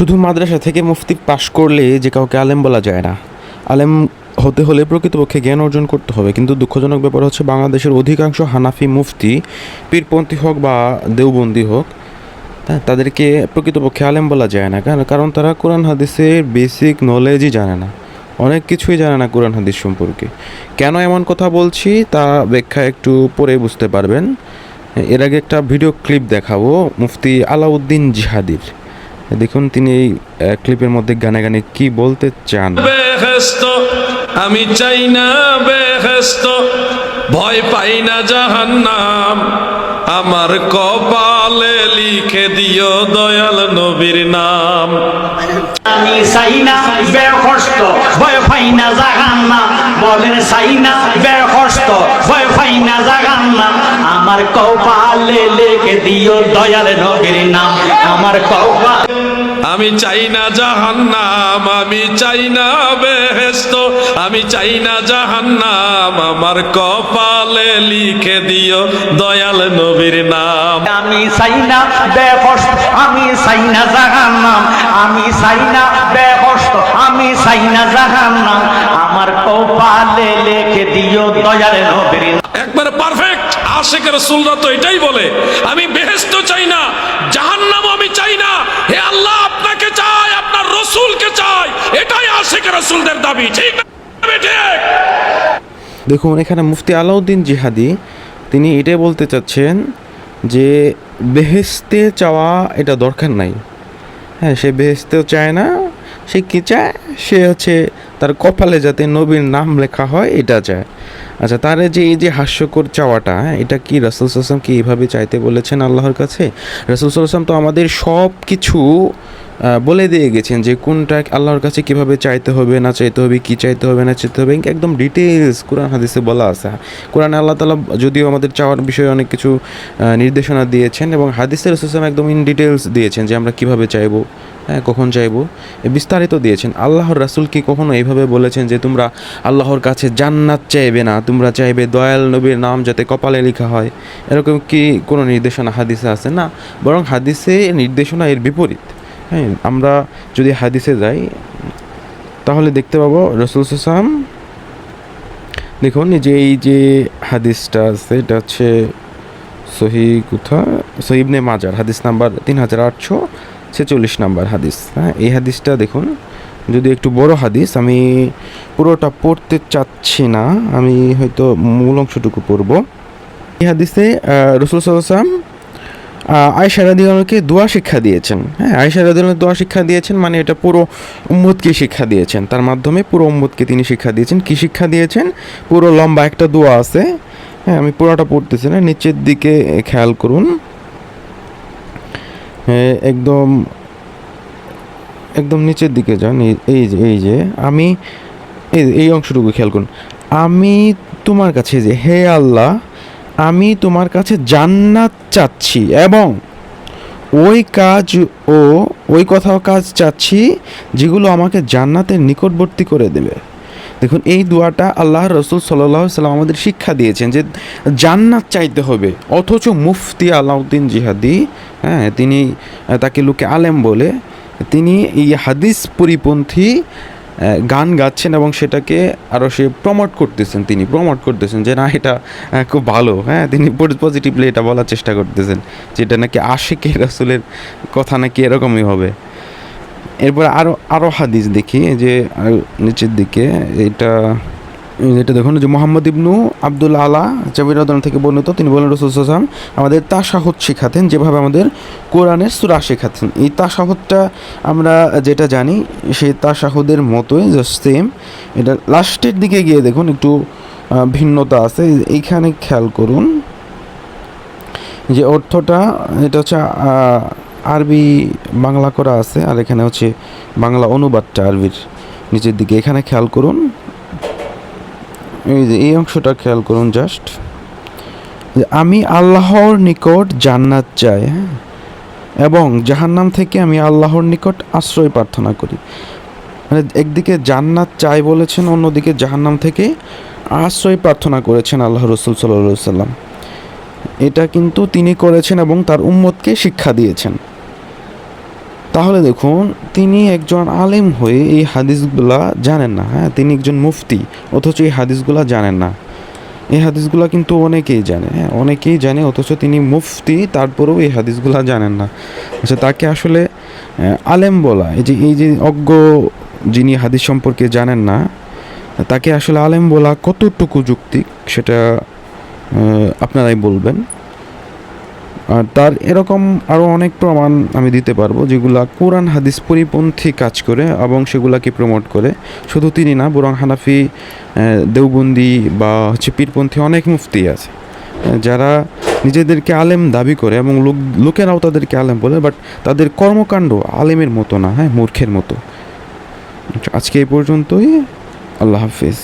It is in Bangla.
শুধু মাদ্রাসা থেকে মুফতি পাশ করলে যে কাউকে আলেম বলা যায় না। আলেম হতে হলে প্রকৃতপক্ষে জ্ঞান অর্জন করতে হবে। কিন্তু দুঃখজনক ব্যাপার হচ্ছে বাংলাদেশের অধিকাংশ হানাফি মুফতি, পীরপন্থী হোক বা দেওবন্দি হোক তাদেরকে প্রকৃতপক্ষে আলেম বলা যায় না। কারণ কারণ তারা কোরআন হাদিসের বেসিক নলেজই জানে না। অনেক কিছুই জানে না কোরআন হাদিস সম্পর্কে। কেন এমন কথা বলছি তা ব্যাখ্যা একটু পরে বুঝতে পারবেন। এর আগে একটা ভিডিও ক্লিপ দেখাবো, মুফতি আলাউদ্দিন জিহাদির। দেখুন তিনি এই ক্লিপের মধ্যে গানে গানে কি বলতে চান? বেহেস্ত আমি চাই না বেহেস্ত ভয় পাই না জাহান্নাম। আমার কপালে লিখে দিও দয়াল নবীর নাম। আমি চাই না বেহস্ত ভয় পাই না জাগান্না বলেন চাই না বেহস্ত ভয় পাই না জাগান্না আমার কপালে লিখে দিও দয়াল নবীর নাম। আমার কপা আমি চাই না জাহান্নাম আমি চাই না বেহেস্ত আমি চাই না জাহান্নাম আমার কপালে লিখে দিও দয়াল নবীর নাম। আমি চাই না বেহস্ত আমি চাই না জাগান্নাম আমি চাই না বেহস্ত আমি চাই না জাগান্নাম আমার কপালে লেখে দিও দয়াল নবীর নাম। একবার পারফেক্ট আশেকের রসুলরা তো এটাই বলে আমি বেহেস্ত চাই না জাহান্নাম আমি চাই না হে আল্লাহ আপনাকে চাই আপনার চাই। এটাই দাবি। ঠিক দেখুন এখানে মুফতি আলাউদ্দিন জিহাদি তিনি এটাই বলতে চাচ্ছেন যে বেহেস্তে চাওয়া এটা দরকার নাই। হ্যাঁ সে বেহেস্তেও চায় না সে কি চায়? সে হচ্ছে তার কপালে যাতে নবীর নাম লেখা হয় এটা চায়। আচ্ছা তার যে এই যে হাস্যকর চাওয়াটা হ্যাঁ, এটা কি রাসুল সাল্লাম কি এইভাবে চাইতে বলেছেন আল্লাহর কাছে? রাসুল সাল্লাম তো আমাদের সব কিছু বলে দিয়ে গেছেন যে কোনটা আল্লাহর কাছে কীভাবে চাইতে হবে, না চাইতে হবে, কি চাইতে হবে, না চাইতে হবে, একদম ডিটেলস কোরআন, হাদিসে বলা আছে। কোরআনে আল্লাহ তালা যদিও আমাদের চাওয়ার বিষয়ে অনেক কিছু নির্দেশনা দিয়েছেন এবং হাদিসের রসুলাম একদম ইন ডিটেলস দিয়েছেন যে আমরা কীভাবে চাইব হ্যাঁ কখন চাইব। বিস্তারিত দিয়েছেন। আল্লাহর রাসুল কি কখনো এইভাবে বলেছেন যে তোমরা আল্লাহর কাছে জান্নাত চাইবে না, তোমরা চাইবে দয়াল নবীর নাম যাতে কপালে লেখা হয়? এরকম কি কোনো নির্দেশনা হাদিসে আছে? না, বরং হাদিসে নির্দেশনা এর বিপরীত। হ্যাঁ আমরা যদি হাদিসে যাই, তাহলে দেখতে পাবো রসুল সাম দেখুন যে, এই যে হাদিসটা আছে, এটা হচ্ছে সহি কোথা সহিবনে মাজার, হাদিস নাম্বার তিন হাজার আটশো ছেচল্লিশ নাম্বার হাদিস। হ্যাঁ এই হাদিসটা দেখুন, যদি একটু বড় হাদিস, আমি পুরোটা পড়তে চাচ্ছি না, আমি হয়তো মূল অংশটুকু পড়ব। এই হাদিসে রসুল সাল্লাম আয়সা রাদিয়ালকে দোয়া শিক্ষা দিয়েছেন। হ্যাঁ আয়সা রাদিয়াল দোয়া শিক্ষা দিয়েছেন মানে এটা পুরো উম্মতকে শিক্ষা দিয়েছেন। তার মাধ্যমে পুরো উম্মতকে তিনি শিক্ষা দিয়েছেন। কি শিক্ষা দিয়েছেন? পুরো লম্বা একটা দোয়া আছে। হ্যাঁ আমি পুরোটা পড়তেছি না, নিচের দিকে খেয়াল করুন। একদম একদম নিচের দিকে যান। এই- এই যে এই যে, আমি, এই এই অংশটুকু খেয়াল করুন। আমি তোমার কাছে যে, হে আল্লাহ আমি তোমার কাছে জান্নাত চাচ্ছি এবং ওই কাজ ও ওই কথাও কাজ চাচ্ছি যেগুলো আমাকে জান্নাতের নিকটবর্তী করে দেবে। দেখুন, এই দোয়াটা আল্লাহ রসুল সাল্লাহ সাল্লাম আমাদের শিক্ষা দিয়েছেন যে জান্নাত চাইতে হবে, অথচ মুফতি আলাউদ্দিন জিহাদি হ্যাঁ তিনি তাকে লোকে আলেম বলে, তিনি এই হাদিস পরিপন্থী গান গাচ্ছেন এবং সেটাকে আরও সে প্রমোট করতেছেন তিনি প্রমোট করতেছেন যে না, এটা খুব ভালো। হ্যাঁ তিনি পজিটিভলি এটা বলার চেষ্টা করতেছেন যেটা নাকি আশেকের রাসুলের কথা নাকি এরকমই হবে। এরপর আরও আরও হাদিস দেখি যে নিচের দিকে, এটা এটা দেখুন, যে মোহাম্মদ ইবনু আব্দুল আলা জাবিরাদন থেকে বর্ণিত, তিনি বলেন রসুল সাল্লাম আমাদের তাসাহুদ শেখাতেন, যেভাবে আমাদের কোরআনের সুরা শেখাতেন। এই তাসাহুদটা আমরা যেটা জানি, সেই তাসাহুদের মতোই জাস্ট সেম এটা লাস্টের দিকে গিয়ে দেখুন, একটু ভিন্নতা আছে। এইখানে খেয়াল করুন, যে অর্থটা, এটা হচ্ছে আরবি বাংলা করা আছে, আর এখানে হচ্ছে বাংলা অনুবাদটা আরবির নিচের দিকে। এখানে খেয়াল করুন এই যে, এই অংশটা খেয়াল করুন জাস্ট আমি আল্লাহর নিকট জান্নাত চাই হ্যাঁ? এবং জাহান্নাম থেকে আমি আল্লাহর নিকট আশ্রয় প্রার্থনা করি। মানে একদিকে জান্নাত চাই বলেছেন, অন্যদিকে জাহান্নাম থেকে আশ্রয় প্রার্থনা করেছেন আল্লাহ রসুল সাল্লাহ সাল্লাম এটা কিন্তু তিনি করেছেন এবং তার উম্মতকে শিক্ষা দিয়েছেন। তাহলে দেখুন, তিনি একজন আলেম হয়ে এই হাদিসগুলা জানেন না হ্যাঁ? তিনি একজন মুফতি, অথচ এই হাদিসগুলা জানেন না। এই হাদিসগুলা কিন্তু অনেকেই জানে হ্যাঁ? অনেকেই জানে, অথচ তিনি মুফতি, তারপরেও এই হাদিসগুলা জানেন না। আচ্ছা তাকে আসলে আলেম বলা, এই যে এই যে অজ্ঞ যিনি হাদিস সম্পর্কে জানেন না, তাকে আসলে আলেম বলা কতটুকু যুক্তিক সেটা আপনারাই বলবেন। আর তার এরকম আরও অনেক প্রমাণ আমি দিতে পারব, যেগুলা কোরআন হাদিস পরিপন্থী কাজ করে এবং সেগুলাকে প্রমোট করে। শুধু তিনি না বরং হানাফি দেওবন্দি বা হচ্ছে পীরপন্থী অনেক মুফতি আছে যারা নিজেদেরকে আলেম দাবি করে এবং লোক, লোকেরাও তাদেরকে আলেম বলে বাট তাদের কর্মকাণ্ড আলেমের মতো না হ্যাঁ মূর্খের মতো। আজকে এই পর্যন্তই, আল্লাহ হাফিজ।